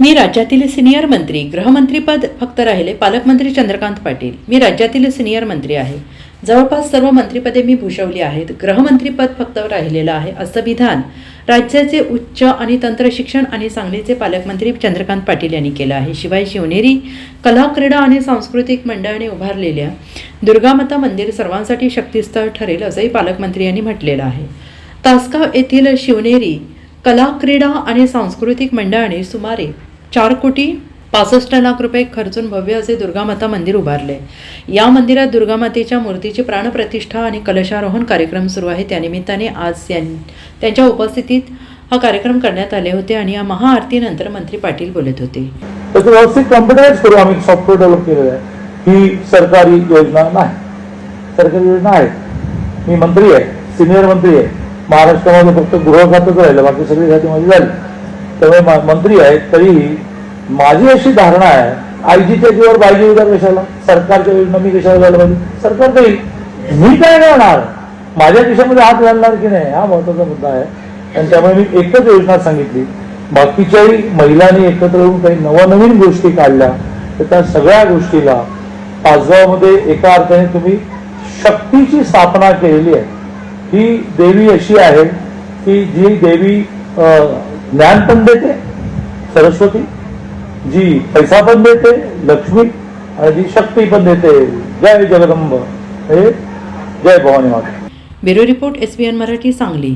मी राज्यातील सिनियर मंत्री गृहमंत्रीपद फक्त राहिले पालकमंत्री चंद्रकांत पाटील. मी राज्यातील सिनियर मंत्री आहे. जवळपास सर्व मंत्रिपदे मी भूषवली आहेत. गृहमंत्रीपद फक्त राहिलेलं आहे असं विधान राज्याचे उच्च आणि तंत्रशिक्षण आणि सांगलीचे पालकमंत्री चंद्रकांत पाटील यांनी केलं आहे. शिवाय शिवनेरी कला क्रीडा आणि सांस्कृतिक मंडळाने उभारलेल्या दुर्गामाता मंदिर सर्वांसाठी शक्तीस्थळ ठरेल असंही पालकमंत्री यांनी म्हटलेलं आहे. तासगाव येथील शिवनेरी कला क्रीडा आणि सांस्कृतिक मंडळाने सुमारे चार कोटी पासष्ट लाख रुपये खर्चून भव्य असे दुर्गामाता मंदिर उभारले. या मंदिरात दुर्गामातेच्या मूर्तीची प्राणप्रतिष्ठा आणि कलशारोहण कार्यक्रम सुरू आहे. त्यानिमित्ताने आज त्यांच्या उपस्थितीत हा कार्यक्रम करण्यात आले होते आणि या महाआरतीनंतर मंत्री पाटील बोलत होते. व्यवस्थित आम्ही सॉफ्टवेअर डेव्हलप केलेलं आहे. ही सरकारी योजना नाही. सरकारी योजना आहे. मी मंत्री आहे. सिनियर मंत्री आहे. महाराष्ट्रामध्ये फक्त गृह खातंच राहिलं बाकी सगळी खाती माझी झाली. त्यामुळे मंत्री आहेत तरीही माझी अशी धारणा आहे आयजीच्या जीवर बायजी उद्या कशाला? सरकारच्या योजना मी कशाला झालं पाहिजे? सरकार काही मी काय करणार? माझ्या खिशामध्ये हात घालणार की नाही? हा महत्त्वाचा मुद्दा आहे. आणि त्यामुळे मी एकच योजना सांगितली. बाकीच्याही महिलांनी एकत्र येऊन काही नवनवीन गोष्टी काढल्या तर त्या सगळ्या गोष्टीला पाचगावमध्ये एका अर्थाने तुम्ही शक्तीची स्थापना केलेली आहे. ही देवी अशी आहे की जी देवी ज्ञान पण देते सरस्वती जी पैसा पण देते लक्ष्मी आणि जी शक्ती पण देते. जय जगदंब. हे जय भवानी माता. Bureau report S B N Marathi Sangli.